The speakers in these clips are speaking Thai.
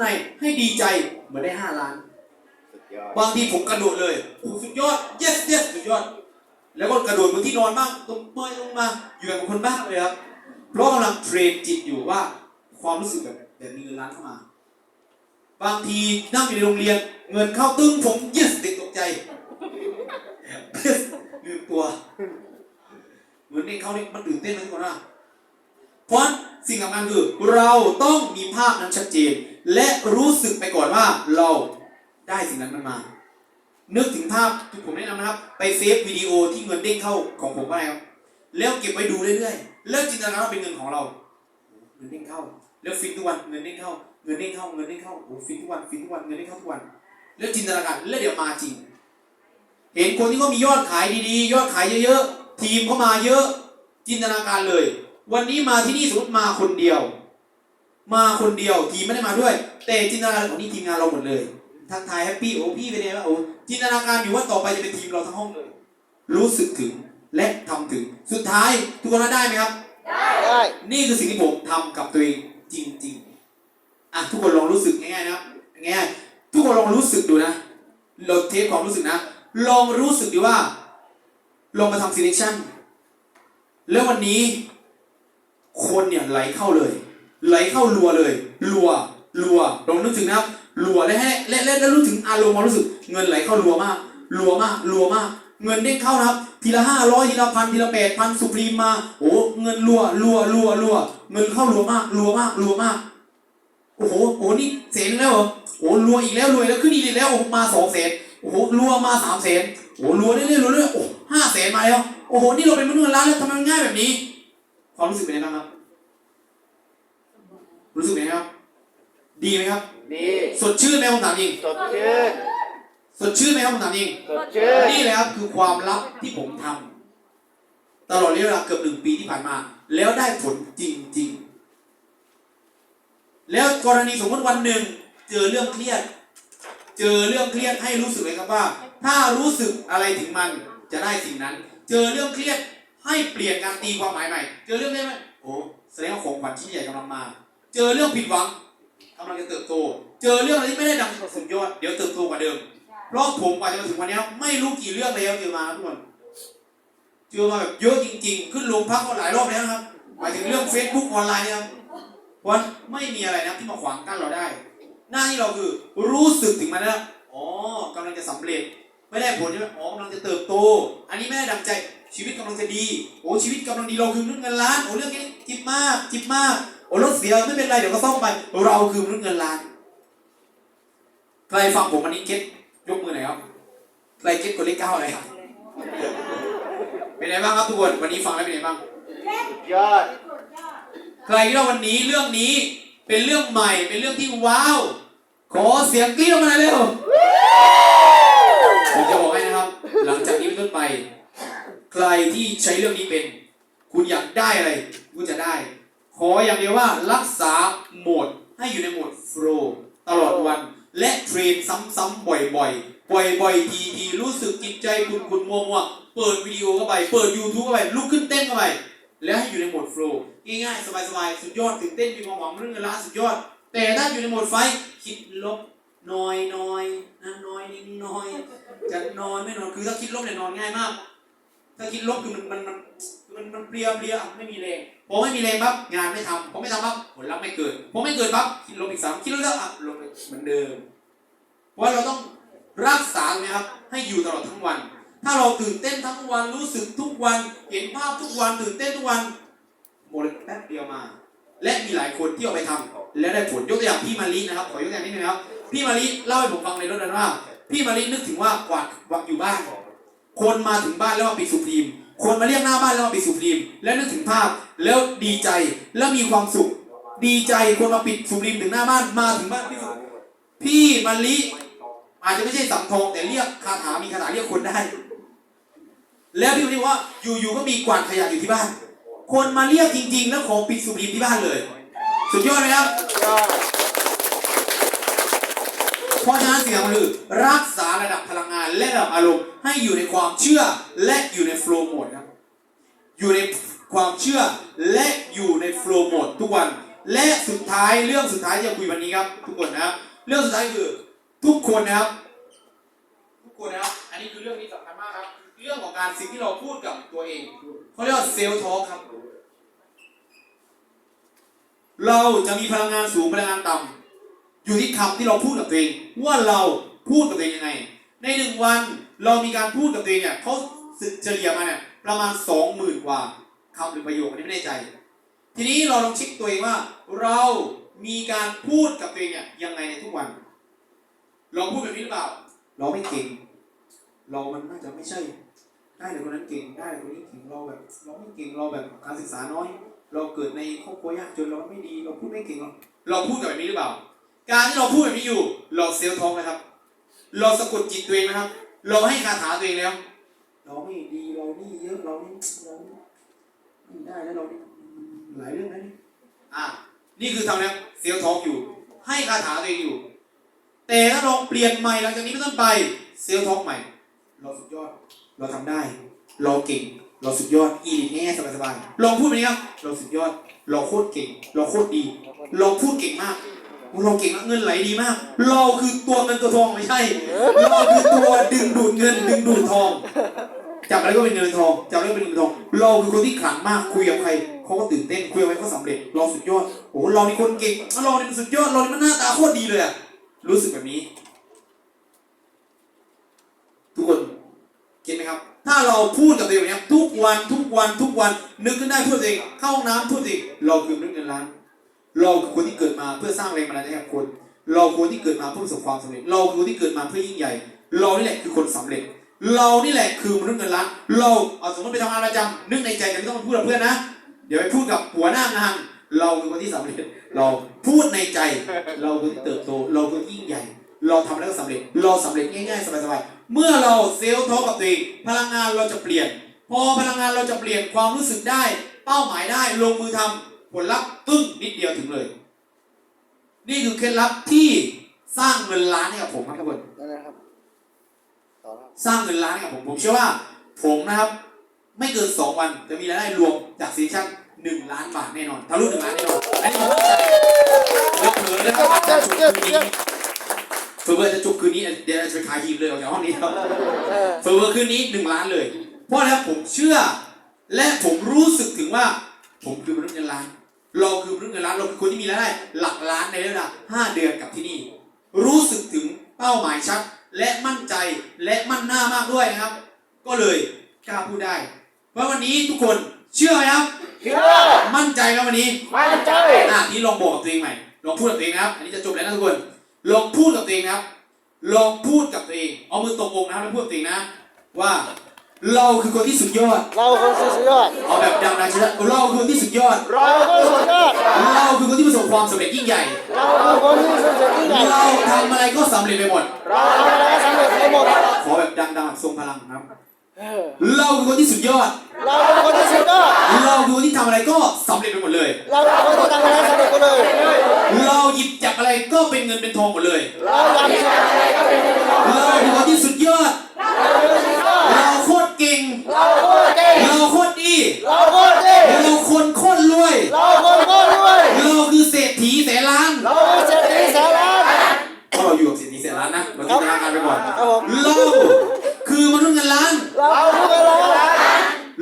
ในให้ดีใจเหมือนได้ห้าล้าน สุดยอด บางทีผมกระโดดเลยโอ้โหสุดยอด yes yes สุดยอด แล้วก็กระโดดบนที่นอนบ้างตรงเมื่อยลงมา อยู่แบบคนบ้าเลยครับ เพราะกำลังเทรนจิตอยู่ว่า ความรู้สึกแบบแบบมีเงินล้านเข้ามา บางทีนั่งอยู่ในโรงเรียน เงินเข้าตึ้งผม yes เด็กตกใจ yes ลืมตัว เหมือนเด็กเขาเนี่ยมันตื่นเต้นนะทุกคนนะเพราะฉะนั้นสิ่งสำคัญคือเราต้องมีภาพนั้นชัดเจน และรู้สึกไปก่อนว่าเราได้สิ่งนั้นมันมา นึกถึงภาพที่ผมแนะนำนะครับ ไปเซฟวิดีโอที่เงินเด้งเข้าของผมก็ได้ครับ แล้วเก็บไว้ดูเรื่อยๆ แล้วจินตนาการว่าเป็นเงินของเรา เงินเด้งเข้า แล้วฟินทุกวัน เงินเด้งเข้า เงินเด้งเข้า เงินเด้งเข้าโอ้ฟินทุกวัน ฟินทุกวัน เงินเด้งเข้าทุกวัน แล้วจินตนาการแล้วเดี๋ยวมาจริง เห็นคนที่เขามียอดขายดีๆ ยอดขายเยอะๆ ทีมเขามาเยอะ จินตนาการเลย วันนี้มาที่นี่สมมติมาคนเดียว มาคนเดียวทีมไม่ได้มาด้วย แต่จินตนาการของนี่ทีมงานเราหมดเลยทักทายแฮปปี้โอ้พี่เป็นไงวะโอ้จินตนาการอยู่ว่าต่อไปจะเป็นทีมเราทั้งห้องเลย รู้สึกถึงและทำถึงสุดท้ายทุกคนว่าได้ไหมครับ ได้นี่คือสิ่งที่ผมทำกับตัวเองจริงๆอะทุกคนลองรู้สึกง่ายๆนะครับง่ายๆทุกคนลองรู้สึกดูนะเราเทสความรู้สึกนะลองรู้สึกดีว่า ลองมาทำ selection แล้ววันนี้ คนเนี่ยไหลเข้าเลย ไหลเข้ารัวเลยรัวรัวลองนึกถึงนะครับรัวและให้และและและรู้ถึงอารมณ์ความรู้สึก เงินไหลเข้ารัวมากรัวมากรัวมาก เงินเด้งเข้านะครับ ทีละห้าร้อยทีละพันทีละแปดพันสุพรีมมาโอ้เงินรัวรัวรัวรัวเงินเข้ารัวมากรัวมากรัวมากโอ้โหโอ้นี่แสนแล้วเหรอโอ้รัวอีกแล้วรวยแล้วขึ้นอีกแล้วโอ้มาสองแสนโอ้โหรัวมาสามแสนโอ้โหรัวเรื่อยๆรัวเรื่อยๆโอ้ห้าแสนมาแล้วโอ้โหนี่เราเป็นมนุษย์เงินล้านแล้วทำไมง่ายแบบนี้ความรู้สึกเป็นยังไงบ้างครับ รู้สึกเป็นยังไงครับ ดีไหมครับ ดีสดชื่นไหมผมถามจริงสดชื่นสดชื่นไหมครับผมถามจริงสดชื่นนี่แหละครับคือความลับที่ผมทำตลอดระยะเวลาเกือบหนึ่งปีที่ผ่านมา แล้วได้ผลจริง ๆ แล้วกรณีสมมติวันหนึ่งเจอเรื่องเครียด เจอเรื่องเครียดให้รู้สึกเลยครับว่า ถ้ารู้สึกอะไรถึงมันจะได้สิ่งนั้น เจอเรื่องเครียดให้เปลี่ยนการตีความหมายใหม่ เจอเรื่องได้ไหมโอ้แสดงว่าของขวัญชิ้นใหญ่กำลังมา เจอเรื่องผิดหวังกำลังจะเติบโต เจอเรื่องอะไรที่ไม่ได้ดังสุดยอด เดี๋ยวเติบโตกว่าเดิมเพราะผมกว่าจะมาถึงวันนี้ไม่รู้กี่เรื่องแล้วเจอมาครับทุกคนเจอมาแบบเยอะจริง ๆ ขึ้นโรงพักก็หลายรอบแล้วนะครับหมายถึงเรื่อง Facebook ออนไลน์เนี่ยครับเพราะว่าไม่มีอะไรนะที่มาขวางกั้นเราได้ หน้าที่เราคือรู้สึกถึงมันแล้วอ๋อกำลังจะสำเร็จ ไม่ได้ผลใช่ไหมอ๋อกำลังจะเติบโต อันนี้ไม่ได้ดังใจชีวิตกำลังจะดีโอ้ชีวิตกำลังดีเราคือมนุษย์เงินล้านโอ้เรื่องนี้จิบมากจิบมากโอ้ รถเสียไม่เป็นไรเดี๋ยวก็ซ่อมไป เราคือมนุษย์เงินล้านใครฟังผมวันนี้เก็ตยกมือหน่อยครับใครเก็ตกดเลขเก้าเลยครับเป็นไงบ้างครับทุกคนวันนี้ฟังแล้วเป็นไงบ้างสุดยอดใครคิดว่าวันนี้เรื่องนี้เป็นเรื่องใหม่เป็นเรื่องที่ว้าว ขอเสียงกรี๊ดออกมาหน่อยเร็วผมจะบอกให้นะครับ หลังจากนี้เป็นต้นไป ใครที่ใช้เรื่องนี้เป็น คุณอยากได้อะไรคุณจะได้ ขออย่างเดียวว่ารักษาโหมดให้อยู่ในโหมดโฟล์ตลอดวัน และเทรนซ้ำๆบ่อยๆ บ่อยๆ ทีๆรู้สึกจิตใจคุณคุณมัวมัวเปิดวิดีโอเข้าไป เปิด YouTube เข้าไป ลุกขึ้นเต้นเข้าไป แล้วให้อยู่ในโหมดโฟล์ง่ายๆ สบายๆ สุดยอดตื่นเต้นมีความหวังเรื่องเงินล้านสุดยอด แต่ถ้าอยู่ในโหมดไฟ คิดลบน้อยน้อยนะน้อยนิดน้อย จะนอนไม่นอน คือถ้าคิดลบเนี่ยนอนง่ายมาก ถ้าคิดลบคือมันมันมันมันมันเพลียเพลียไม่มีแรง พอไม่มีแรงปั๊บงานไม่ทำพอไม่ทำปั๊บผลลัพธ์ไม่เกิดพอไม่เกิดปั๊บคิดลบอีกสามคิดลบแล้วอะลบเหมือนเดิมเพราะเราต้องรักษาเนี่ยครับให้อยู่ตลอดทั้งวัน ถ้าเราตื่นเต้นทั้งวันรู้สึกทุกวันเห็นภาพทุกวันตื่นเต้นทุกวันหมดแป๊บเดียวมา และมีหลายคนที่เอาไปทำและได้ผลยกตัวอย่างพี่มารีนะครับขอยกตัวอย่างนิดนึงครับพี่มารีเล่าให้ผมฟังในรถนั้นว่า พี่มารีนึกถึงว่ากวาดวางอยู่บ้านคนมาถึงบ้านแล้วมาปิดสุพรีมคนมาเรียกหน้าบ้านแล้วมาปิดสุพรีมแล้วนึกถึงภาพ แล้วดีใจแล้วมีความสุข ดีใจคนมาปิดสุรีมถึงหน้าบ้านมาถึงบ้านพี่สุพี่มาลิอาจจะไม่ใช่สัมทองแต่เรียกคาถามีคาถาเรียกคนได้ แล้วพี่มาลิว่าอยู่ๆก็มีกวาดขยะอยู่ที่บ้าน คนมาเรียกจริง ๆ แล้วขอปิดสุรีมที่บ้านเลย สุดยอดไหมครับสุดยอดเพราะฉะนั้นสิ่งสำคัญคือรักษาระดับพลังงานและระดับอารมณ์ให้อยู่ในความเชื่อและอยู่ในโฟล์โหมดครับอยู่ใน ความเชื่อและอยู่ในโฟล์โหมดทุกวัน และสุดท้ายเรื่องสุดท้ายที่จะคุยวันนี้ครับ ทุกคนนะครับเรื่องสุดท้ายคือทุกคนนะครับ ทุกคนนะครับ อันนี้คือเรื่องที่สำคัญมากครับ เรื่องของการสิ่งที่เราพูดกับตัวเองเขาเรียกว่าเซลล์ทอครับ เราจะมีพลังงานสูงพลังงานต่ำอยู่ที่คำที่เราพูดกับตัวเอง ว่าเราพูดกับตัวเองยังไง ในหนึ่งวันเรามีการพูดกับตัวเองเนี่ยเขาเฉลี่ยมาเนี่ยประมาณสองหมื่นกว่า คำหรือประโยคอันนี้ไม่แน่ใจ ทีนี้เราลองเช็คตัวเองว่า เรามีการพูดกับตัวเองเนี่ยยังไงในทุกวัน เราพูดแบบนี้หรือเปล่า เราไม่เก่ง เรามันน่าจะไม่ใช่ ได้แต่คนนั้นเก่งได้แต่คนนี้เก่งเราแบบเราไม่เก่งเราแบบการศึกษาน้อย เราเกิดในครอบครัวยากจนเราไม่ดีเราพูดไม่เก่งเราเราพูดกับแบบนี้หรือเปล่า การที่เราพูดแบบนี้อยู่ เราเซลล์ท้องนะครับ เราสะกดจิตตัวเองนะครับ เราให้คาถาตัวเองแล้ว เราไม่ดีเรานี่เยอะเรานี่เรา ไม่ได้แล้วเรานี่หลายเรื่องนะนี่อะนี่คือทำแล้วเซลล์ท้องอยู่ ให้คาถาตัวเองอยู่ แต่ถ้าลองเปลี่ยนใหม่หลังจากนี้เป็นต้นไปเซลล์ท้องใหม่ เราสุดยอด เราทำได้ เราเก่ง เราสุดยอดอีลิทแง่สบายๆลองพูดแบบนี้ครับเราสุดยอด เราโคตรเก่ง เราโคตรดี เราพูดเก่งมากเราเก่งมากเงินไหลดีมาก เราคือตัวเงินตัวทองไม่ใช่ เราคือตัวดึงดูดเงินดึงดูดทอง จับอะไรก็เป็นเงินทองจับอะไรก็เป็นเงินทอง เราคือคนที่ขลังมากคุยกับใครเขาก็ตื่นเต้นคุยกับใครก็สำเร็จเราสุดยอดโอ้โหเรานี่คนเก่งเรานี่มันสุดยอดเรานี่มันหน้าตาโคตรดีเลยอะรู้สึกแบบนี้ ทุกคนเก็ตไหมครับ ถ้าเราพูดกับตัวเองแบบนี้ทุกวันทุกวันทุกวัน นึกขึ้นได้พูดตัวเองเข้าห้องน้ำพูดตัวเองเราคือมนุษย์เงินล้านเราคือคนที่เกิดมาเพื่อสร้างแรงบันดาลใจให้กับคน เราคือคนที่เกิดมาเพื่อประสบความสำเร็จ เราคือคนที่เกิดมาเพื่อยิ่งใหญ่ เรานี่แหละคือคนสำเร็จ เรานี่แหละคือมนุษย์เงินล้านเราเอาสมมติไปทำงานประจำนึกในใจแต่ไม่ต้องมาพูดกับเพื่อนนะ เดี๋ยวไปพูดกับหัวหน้างาน เราคือคนที่สำเร็จ เราพูดในใจ เราคือที่เติบโต เราคือยิ่งใหญ่ เราทำแล้วก็สำเร็จ เราสำเร็จง่ายๆสบายๆ เมื่อเราเซลล์ท้อกับตัวเองพลังงานเราจะเปลี่ยน พอพลังงานเราจะเปลี่ยนความรู้สึกได้ เป้าหมายได้ ลงมือทำผลลัพธ์ตึ้งนิดเดียวถึงเลย นี่คือเคล็ดลับที่สร้างเงินล้านให้กับผมครับทุกคน สร้างเงินล้านให้กับผมผมเชื่อว่าผมนะครับ ไม่เกินสองวันจะมีรายได้รวมจากซีชั่นหนึ่งล้านบาทแน่นอนทะลุหนึ่งล้านแน่นอนอันนี้ผมมั่นใจแล้วเผลอนะครับอาจจะจบคืนนี้เผลอๆจะจบคืนนี้เดี๋ยวเราจะไปขายทีมเลยออกจากห้องนี้ครับเออเผลอๆคืนนี้หนึ่งล้านเลย เพราะแล้วผมเชื่อ และผมรู้สึกถึงว่า ผมคือมนุษย์เงินล้านเราคือมนุษย์เงินล้านเราคือคนที่มีรายได้หลักล้านในระยะเวลาห้าเดือนกับที่นี่ รู้สึกถึงเป้าหมายชัด และมั่นใจและมั่นหน้ามากด้วยนะครับ ก็เลยกล้าพูดได้เพราะวันนี้ทุกคนเชื่อไหมครับเชื่อมั่นใจไหมวันนี้มั่นใจอะนี่ลองบอกกับตัวเองใหม่ลองพูดกับตัวเองนะครับ อันนี้จะจบแล้วนะทุกคนลองพูดกับตัวเองนะครับลองพูดกับตัวเองเอามือตรงอกนะครับแล้วพูดกับตัวเองนะว่า เราคือคนที่สุดยอด เราคนสุดยอด เอาแบบดังๆชัดๆเราคือคนที่สุดยอด เราคนสุดยอด เราคือคนที่ประสบความสำเร็จยิ่งใหญ่ เราคือคนที่สุดยอดยิ่งใหญ่ เราทำอะไรก็สำเร็จไปหมด เราทำอะไรสำเร็จไปหมด ขอแบบดังๆแบบทรงพลังนะครับเออเราคือคนที่สุดยอด เราเป็นคนที่สุดยอด เราคือคนที่ทำอะไรก็สำเร็จไปหมดเลย เราเป็นคนที่ทำอะไรสำเร็จไปเลย เราหยิบจับอะไรก็เป็นเงินเป็นทองหมดเลย เราอยากทำอะไรก็เป็นคนที่เราเราคือคนที่สุดยอดเป็นสุดยอด เราคือมนุษย์เงินล้าน เราคือคนล้าน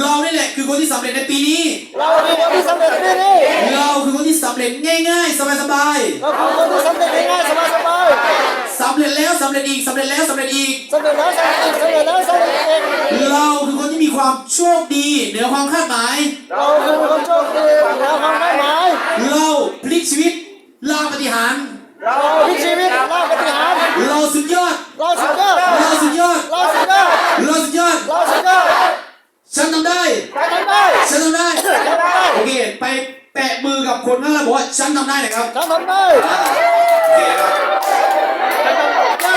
เรานี่แหละคือคนที่สำเร็จในปีนี้ เราคือคนที่สำเร็จปีนี้เราคือคนที่สำเร็จง่ายๆ สบายเราคือคนที่สำเร็จง่ายๆสบายๆสำเร็จแล้วสำเร็จอีกสำเร็จแล้วสำเร็จอีกๆสำเร็จแล้วสำเร็จอีกสำเร็จแล้วสำเร็จอีกเราคือคนที่มีความโชคดีเหนือความคาดหมาย เราคือคนโชคดีแล้วความได้หมาย เราพลิกชีวิตล่าปฏิหารย์เราพลิกชีวิตล่าปฏิหารย์เราสุดยอด เราสุดยอดเราสุดยอดเราสุดยอดเราสุดยอดเราสุดยอดฉันทำได้ไปทำได้ฉันทำได้ทำได้โอเคไปแตะมือกับคนข้างล่างบอกว่าฉันทำได้เลยครับทำทำได้อ่าโอเคครับได้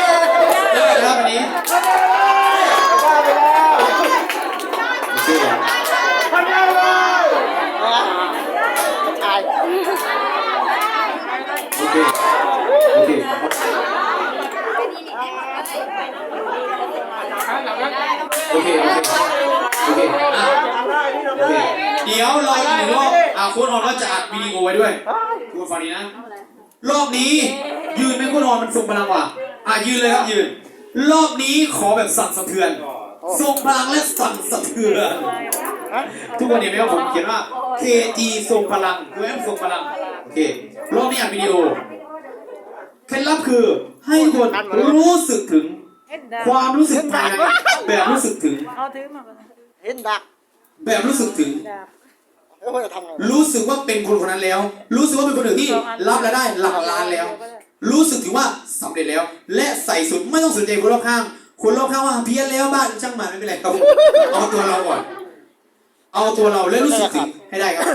เลยครับวันนี้ ได้ไปแล้ว โอเค ทำได้เลยตาย โอเค โอเค โอเค โอเค โอเคอะ ทำได้นี่ทำ โอเคได้เดี๋ยวรออีกหนึ่งรอบอะโค้ดออนก็จะอัดวิดีโอไว้ด้วยฟังดีนะ รอบนี้ยืนไม่ก็นอนมันทรงพลังว่ะอะยืนเลยครับยืน รอบนี้ขอแบบสั่นสะเทือนทรงพลังและสั่นสะเทือนทุกคนเห็นไหมว่าผมเขียนว่า KG ทรงพลังคือแอมทรงพลังโอเครอบนี้อัดวิดีโอเคล็ดลับคือให้ทุกคนรู้สึกถึงเห็นดาความรู้สึกภายในแบบรู้สึกถึงเอาถือมาก่อนเห็นดักแบบรู้สึกถึงดาบ แล้วมันจะทำไงรู้สึกว่าเป็นคนคนนั้นแล้ว รู้สึกว่าเป็นคนหนึ่งที่รับและได้หลักล้านแล้ว รู้สึกถึงว่าสำเร็จแล้ว และใส่สุดไม่ต้องสนใจคนรอบข้างคนรอบข้างว่าเพี้ยนแล้วบ้านช่างมันไม่เป็นไรครับเอาตัวเราก่อน เอาตัวเราและรู้สึกถึงให้ได้ครับ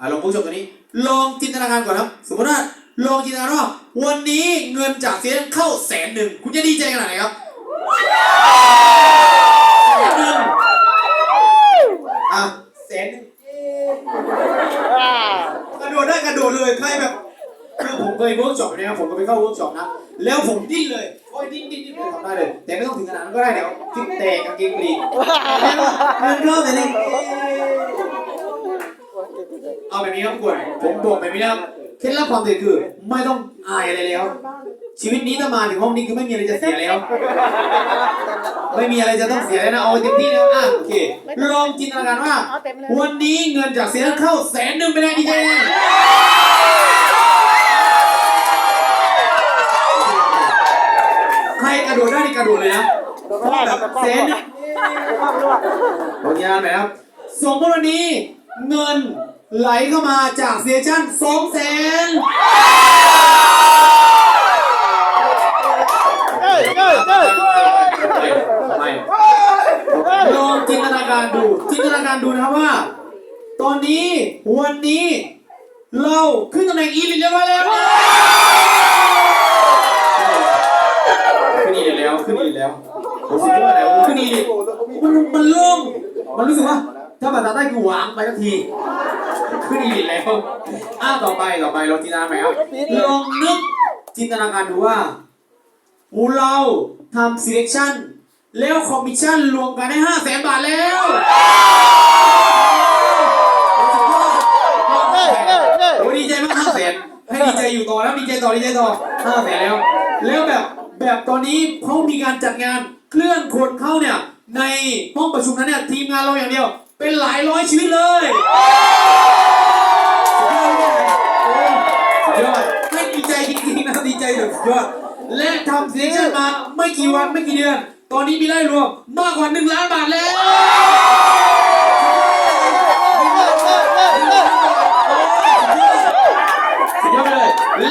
อะลองผู้ชมตัวนี้ ลองจินตนาการก่อนครับ สมมติว่าลองจินตนาการว่าวันนี้เงินจากเซียนเข้าแสนหนึ่งคุณจะดีใจขนาดไหนครับแสนหนึ่ง อะแสนหนึ่งอ่ากระโดดได้กระโดดเลยใครแบบคือผมเคยเวิร์กช็อปนะครับผมก็ไปเข้าเวิร์กช็อปนะแล้วผมดิ้นเลยโอ้ยดิ้นดิ้นดิ้นเลยทำได้เลย แต่ไม่ต้องถึงขนาดนั้นก็ได้เดี๋ยวฟิตแตกกางเกงปลีกเงินเข้าแต่นี่เอาแบบนี้ครับทุกคนผมบอกแบบนี้นะครับ เคล็ดลับความเด็ดคือ ไม่ต้องอายอะไรแล้ว ชีวิตนี้ถ้ามาถึงห้องนี้คือไม่มีอะไรจะเสียแล้ว ไม่มีอะไรจะต้องเสียแล้วนะเอาเต็มที่แล้วอะโอเคลองจินตนาการว่า เอาเต็มเลย วันนี้เงินจากเสียเข้าแสนหนึ่งไปเลยดีเจใครกระโดดได้นี่กระโดดเลยนะโดนไม่ได้ครับแต่แสนหก็นึ่งภาพรวดโอเคไหมครับสมมติวันนี้เงิน ไหลเข้ามาจากเสียชั่นสองแสนเอ้ยเอ้ยเอ้ยไม่ลองจินตนาการดู จินตนาการดูนะครับว่า ตอนนี้วันนี้ เราขึ้นตำแหน่งอีลิทเรียบร้อยแล้วขึ้นอีลิทแล้วขึ้นอีลิทแล้วผมคิดว่าแล้วขึ้นอีลิทมันมันโล่งมันรู้สึกว่าถ้าภาษาใต้คือวางไปทันที ขึ้นอีลิทแล้วอ้าวต่อไปต่อไปเราจินตนาการใหม่ครับลองนึกจินตนาการดูว่าเราทำ selection แล้วคอมมิชชั่นรวมกันได้ห้าแสนบาทแล้วเอ้ยเอ้ยเอ้ยโอ้ยดีใจมากห้าแสนให้ดีใจอยู่ต่อแล้วดีใจต่อดีใจต่อห้าแสนแล้ว แล้วแบบแบบตอนนี้เขามีการจัดงานเคลื่อนคนเข้าเนี่ยในห้องประชุมนั้นเนี่ยทีมงานเราอย่างเดียว เป็นหลายร้อยชีวิตเลย ยอดให้ดีใจจริงๆนะดีใจแบบยอด และทำเสียงชันมาไม่กี่วันไม่กี่เดือน ตอนนี้มีรายรวมมากกว่าหนึ่งล้านบาทแล้วสุดยอดเลยและ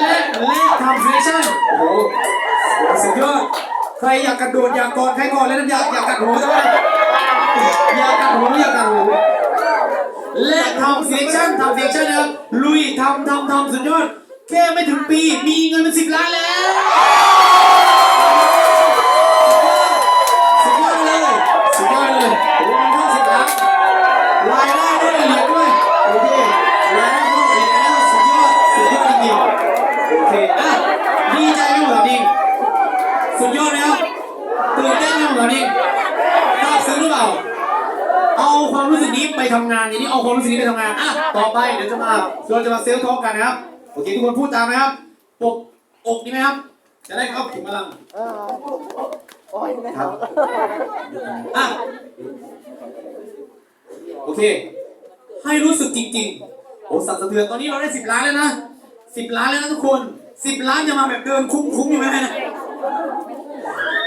และทำเซสชั่นโอ้โหสุดยอดใครอยากกระโดดอยากกอดใครกอนแล้วนะอยากอยากกัดหูใช่ไหมอยากกัดหูอยากกัดหูและทำเซสชั่นทำเซสชั่นนะครับลุยทำทำทำสุดยอด แค่ไม่ถึงปีมีเงินเป็นสิบล้านแล้วสุดยอดเลยสุดยอดเลยโอ้โหมันเข้าสิบล้านรายได้ด้วยเหรียญด้วยโอเครายได้เข้าเหรียญแล้วสุดยอดสุดยอดจริงๆโอเคอะดีใจไหมหมดจริงสุดยอดนะครับตื่นเต้นไหมหมดจริงทราบซึ้งหรือเปล่าเอาความรู้สึกนี้ไปทำงานอย่างนี้เอาความรู้สึกนี้ไปทำงานอะต่อไปเดี๋ยวจะมาเราจะมาเซลล์ทอล์กกันนะครับ อเคทุกคนพูดตามนะครับปกอกนี่ไหมครับ จะได้เข้าถึงพลังเออโอ้ยไม่เอาอะโอเค ให้รู้สึกจริงๆโอ้สั่นสะเทือนตอนนี้เราได้สิบล้านแล้วนะสิบล้านแล้วนะทุกคนสิบล้านจะมาแบบเดินคุ้มๆอยู่ไหมนะ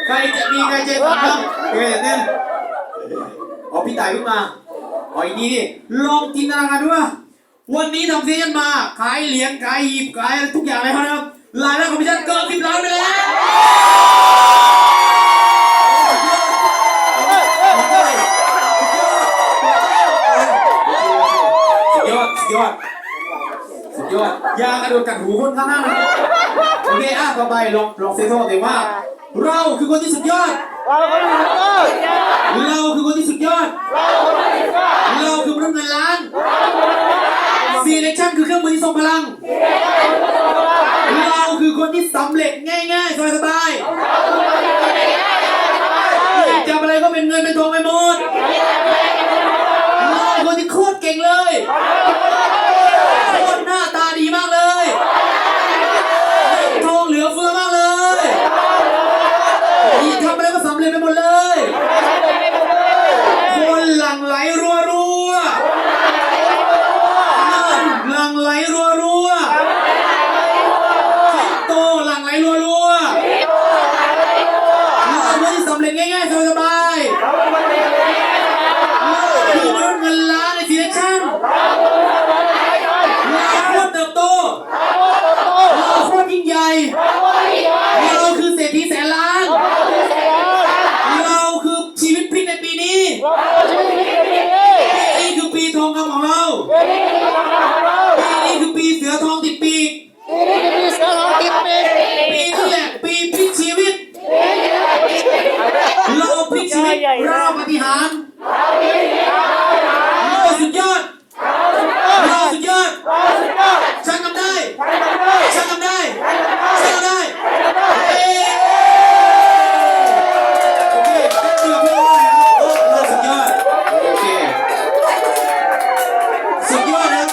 ใครจะมีใครเจ็บบ้างเฮ้ยเต้นอ๋อพี่ต่ายขึ้นมาอ๋ออีกทีดิลองจินตนาการดูว่า วันนี้ทำเซียนมา ขายเหรียญขายหีบขายอะไรทุกอย่างเลยครับรายได้คอมมิชชั่นเกินสิบล้านไปแล้วสุดยอดสุดยอดสุดยอดอยากระโดดกัดหูคนข้างหน้านะโอเคอะต่อไปลองลองเซโซ่เองว่า เราคือคนที่สุดยอด เราคือคนนี้สุดยอด เราคือคนที่สุดยอด เราคนนี้สุดยอดเราคือมนุษย์เงินล้าน รื่องมือที่ทรงพลัง เราคือคนที่สำเร็จง่ายๆสบายๆอกจับอะไรก็เป็นเงินเป็นทองไป